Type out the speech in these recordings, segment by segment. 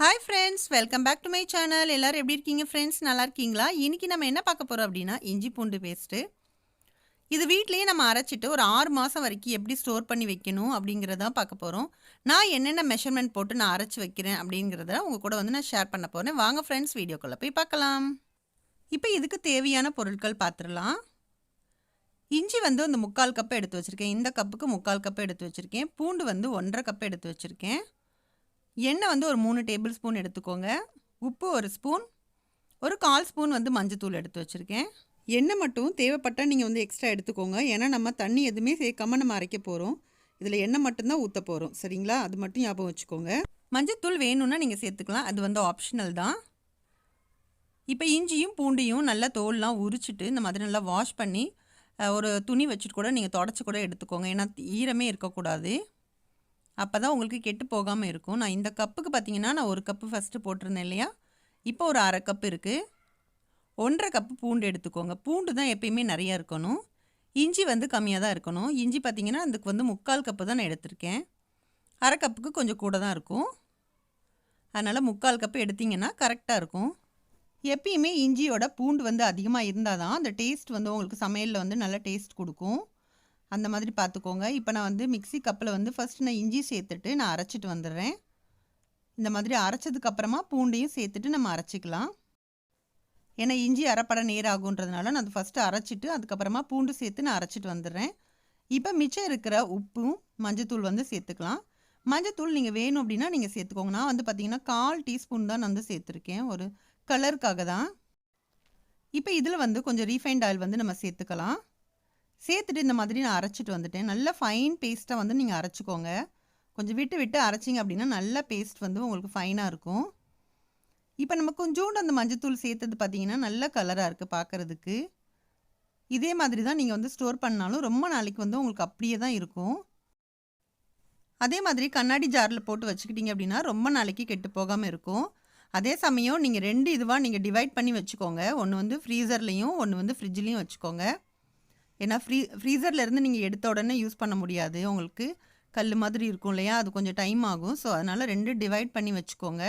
Hi friends welcome back to my channel எல்லோரும் எப்படி இருக்கீங்க ஃப்ரெண்ட்ஸ் நல்லா இருக்கீங்களா? இன்றைக்கி நம்ம என்ன பார்க்க போகிறோம் அப்படின்னா இஞ்சி பூண்டு பேஸ்ட்டு இது வீட்லேயே நம்ம அரைச்சிட்டு ஒரு ஆறு மாதம் வரைக்கும் எப்படி ஸ்டோர் பண்ணி வைக்கணும் அப்படிங்கிறதான் பார்க்க போகிறோம் நான் என்னென்ன மெஷர்மெண்ட் போட்டு நான் அரைச்சி வைக்கிறேன் அப்படிங்கிறத உங்கள் கூட வந்து நான் ஷேர் பண்ண போகிறேன் வாங்க ஃப்ரெண்ட்ஸ் வீடியோக்குள்ளே போய் பார்க்கலாம். இப்போ இதுக்கு தேவையான பொருட்கள் பார்த்துடலாம். இஞ்சி வந்து அந்த முக்கால் கப்பு எடுத்து வச்சுருக்கேன். இந்த கப்புக்கு முக்கால் கப்பு எடுத்து வச்சுருக்கேன். பூண்டு வந்து ஒன்றரை கப்பு எடுத்து வச்சுருக்கேன். எண்ணெய் வந்து ஒரு மூணு டேபிள் ஸ்பூன் எடுத்துக்கோங்க. உப்பு ஒரு ஸ்பூன். ஒரு கால் ஸ்பூன் வந்து மஞ்சத்தூள் எடுத்து வச்சுருக்கேன். எண்ணெய் மட்டும் தேவைப்பட்டால் நீங்கள் வந்து எக்ஸ்ட்ரா எடுத்துக்கோங்க. ஏன்னா நம்ம தண்ணி எதுவுமே சேர்க்காம நம்ம அரைக்க போகிறோம் இதில் எண்ணெய் மட்டும்தான் ஊற்ற போகிறோம் சரிங்களா? அது மட்டும் ஞாபகம் வச்சுக்கோங்க. மஞ்சத்தூள் வேணும்னா நீங்கள் சேர்த்துக்கலாம். அது வந்து ஆப்ஷனல் தான். இப்போ இஞ்சியும் பூண்டையும் நல்லா தோல்லாம் உரிச்சிட்டு இந்த மாதிரி நல்லா வாஷ் பண்ணி ஒரு துணி வச்சுட்டு கூட நீங்கள் தொடச்சி கூட எடுத்துக்கோங்க. ஏன்னா ஈரமே இருக்கக்கூடாது. அப்போ தான் உங்களுக்கு கெட்டு போகாமல் இருக்கும். நான் இந்த கப்புக்கு பார்த்தீங்கன்னா நான் ஒரு கப்பு ஃபஸ்ட்டு போட்டிருந்தேன் இல்லையா? இப்போ ஒரு அரை கப் இருக்குது ஒன்றரை கப்பு பூண்டு எடுத்துக்கோங்க. பூண்டு தான் எப்பயுமே நிறையா இருக்கணும். இஞ்சி வந்து கம்மியாக தான் இருக்கணும். இஞ்சி பார்த்திங்கன்னா அதுக்கு வந்து முக்கால் கப்பு தான் நான் எடுத்திருக்கேன். அரை கப்புக்கு கொஞ்சம் கூட தான் இருக்கும். அதனால் முக்கால் கப்பு எடுத்திங்கன்னா கரெக்டாக இருக்கும். எப்பயுமே இஞ்சியோட பூண்டு வந்து அதிகமாக இருந்தால் தான் அந்த டேஸ்ட் வந்து உங்களுக்கு சமையலில் வந்து நல்ல டேஸ்ட் கொடுக்கும். அந்த மாதிரி பார்த்துக்கோங்க. இப்போ நான் வந்து மிக்சி கப்பில் வந்து ஃபஸ்ட்டு நான் இஞ்சி சேர்த்துட்டு நான் அரைச்சிட்டு வந்துடுறேன். இந்த மாதிரி அரைச்சதுக்கப்புறமா பூண்டையும் சேர்த்துட்டு நம்ம அரைச்சிக்கலாம். ஏன்னா இஞ்சி அரைப்பட நேர் ஆகுன்றதுனால நான் ஃபஸ்ட்டு அரைச்சிட்டு அதுக்கப்புறமா பூண்டு சேர்த்து நான் அரைச்சிட்டு வந்துடுறேன். இப்போ மிச்சம் இருக்கிற உப்பும் மஞ்சத்தூள் வந்து சேர்த்துக்கலாம். மஞ்சத்தூள் நீங்கள் வேணும் அப்படின்னா நீங்கள் சேர்த்துக்கோங்க. நான் வந்து பார்த்தீங்கன்னா கால் டீஸ்பூன் தான் நான் வந்து சேர்த்துருக்கேன். ஒரு கலருக்காக தான். இப்போ இதில் வந்து கொஞ்சம் ரீஃபைண்ட் ஆயில் வந்து நம்ம சேர்த்துக்கலாம். சேர்த்துட்டு இந்த மாதிரி நான் அரைச்சிட்டு வந்துட்டேன். நல்ல ஃபைன் பேஸ்ட்டாக வந்து நீங்கள் அரைச்சிக்கோங்க. கொஞ்சம் விட்டு விட்டு அரைச்சிங்க அப்படின்னா நல்ல பேஸ்ட் வந்து உங்களுக்கு ஃபைனாக இருக்கும். இப்போ நம்ம கொஞ்சோண்டு அந்த மஞ்சத்தூள் சேர்த்தது பார்த்தீங்கன்னா நல்ல கலராக இருக்குது பார்க்குறதுக்கு இதே மாதிரி தான் நீங்கள் வந்து ஸ்டோர் பண்ணாலும் ரொம்ப நாளைக்கு வந்து உங்களுக்கு அப்படியே தான் இருக்கும். அதே மாதிரி கண்ணாடி ஜாரில் போட்டு வச்சுக்கிட்டிங்க அப்படின்னா ரொம்ப நாளைக்கு கெட்டு போகாமல் இருக்கும். அதே சமயம் நீங்கள் ரெண்டு இதுவாக நீங்கள் டிவைட் பண்ணி வச்சுக்கோங்க. ஒன்று வந்து ஃப்ரீசர்லேயும் ஒன்று வந்து ஃப்ரிட்ஜ்லேயும் வச்சுக்கோங்க. ஏன்னா ஃப்ரீ ஃப்ரீசர்லேருந்து நீங்கள் எடுத்த உடனே யூஸ் பண்ண முடியாது. உங்களுக்கு கல் மாதிரி இருக்கும் இல்லையா? அது கொஞ்சம் டைம் ஆகும். ஸோ அதனால் ரெண்டு டிவைட் பண்ணி வச்சுக்கோங்க.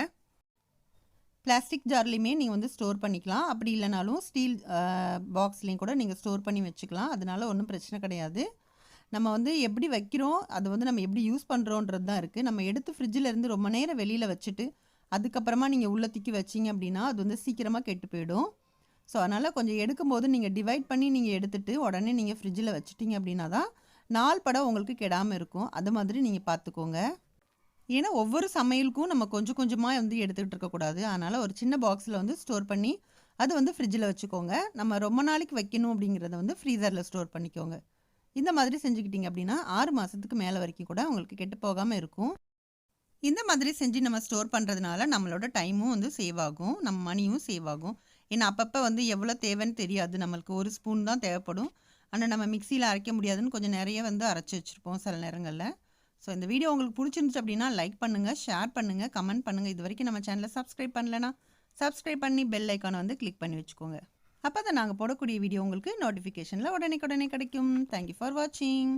பிளாஸ்டிக் ஜார்லேயுமே நீங்கள் வந்து ஸ்டோர் பண்ணிக்கலாம். அப்படி இல்லைனாலும் ஸ்டீல் பாக்ஸ்லேயும் கூட நீங்கள் ஸ்டோர் பண்ணி வச்சுக்கலாம். அதனால் ஒன்றும் பிரச்சனை கிடையாது. நம்ம வந்து எப்படி வைக்கிறோம்? அது வந்து நம்ம எப்படி யூஸ் பண்ணுறோன்றது தான் இருக்குது நம்ம எடுத்து ஃப்ரிட்ஜில் இருந்து ரொம்ப நேரம் வெளியில் வச்சுட்டு அதுக்கப்புறமா நீங்கள் உள்ளே திக்கி வச்சிங்க அப்படின்னா அது வந்து சீக்கிரமாக கெட்டு போயிடும். ஸோ அதனால் கொஞ்சம் எடுக்கும்போது நீங்கள் டிவைட் பண்ணி நீங்கள் எடுத்துகிட்டு உடனே நீங்கள் ஃப்ரிட்ஜில் வச்சுட்டிங்க அப்படின்னா தான் நாள் படம் உங்களுக்கு கெடாமல் இருக்கும். அது மாதிரி நீங்கள் பார்த்துக்கோங்க ஏன்னா ஒவ்வொரு சமையலுக்கும் நம்ம கொஞ்சம் கொஞ்சமாக வந்து எடுத்துக்கிட்டு இருக்கக்கூடாது அதனால் ஒரு சின்ன பாக்ஸில் வந்து ஸ்டோர் பண்ணி அது வந்து ஃப்ரிட்ஜில் வச்சுக்கோங்க. நம்ம ரொம்ப நாளைக்கு வைக்கணும் அப்படிங்கிறத வந்து ஃப்ரீசரில் ஸ்டோர் பண்ணிக்கோங்க. இந்த மாதிரி செஞ்சுக்கிட்டிங்க அப்படின்னா ஆறு மாதத்துக்கு மேலே வரைக்கும் கூட உங்களுக்கு கெட்டு போகாமல் இருக்கும். இந்த மாதிரி செஞ்சு நம்ம ஸ்டோர் பண்ணுறதுனால நம்மளோட டைமும் வந்து சேவ் ஆகும். நம்ம மணியும் சேவ் ஆகும். ஏன்னா அப்பப்போ வந்து எவ்வளோ தேவைன்னு தெரியாது. நம்மளுக்கு ஒரு ஸ்பூன் தான் தேவைப்படும். ஆனால் நம்ம மிக்சியில் அரைக்க முடியாதுன்னு கொஞ்சம் நிறைய வந்து அரைச்சி வச்சுருப்போம் சில நேரங்களில். ஸோ இந்த வீடியோ உங்களுக்கு பிடிச்சிருந்துச்சு அப்படின்னா லைக் பண்ணுங்கள் ஷேர் பண்ணுங்கள் கமெண்ட் பண்ணுங்கள் இது வரைக்கும் நம்ம சேனலை சப்ஸ்கிரைப் பண்ணலன்னா சப்ஸ்கிரைப் பண்ணி பெல் ஐக்கானை வந்து கிளிக் பண்ணி வச்சுக்கோங்க. அப்போ தான் நாங்கள் போடக்கூடிய வீடியோ உங்களுக்கு நோட்டிஃபிகேஷனில் உடனே உடனே கிடைக்கும். தேங்க்யூ ஃபார் வாட்சிங்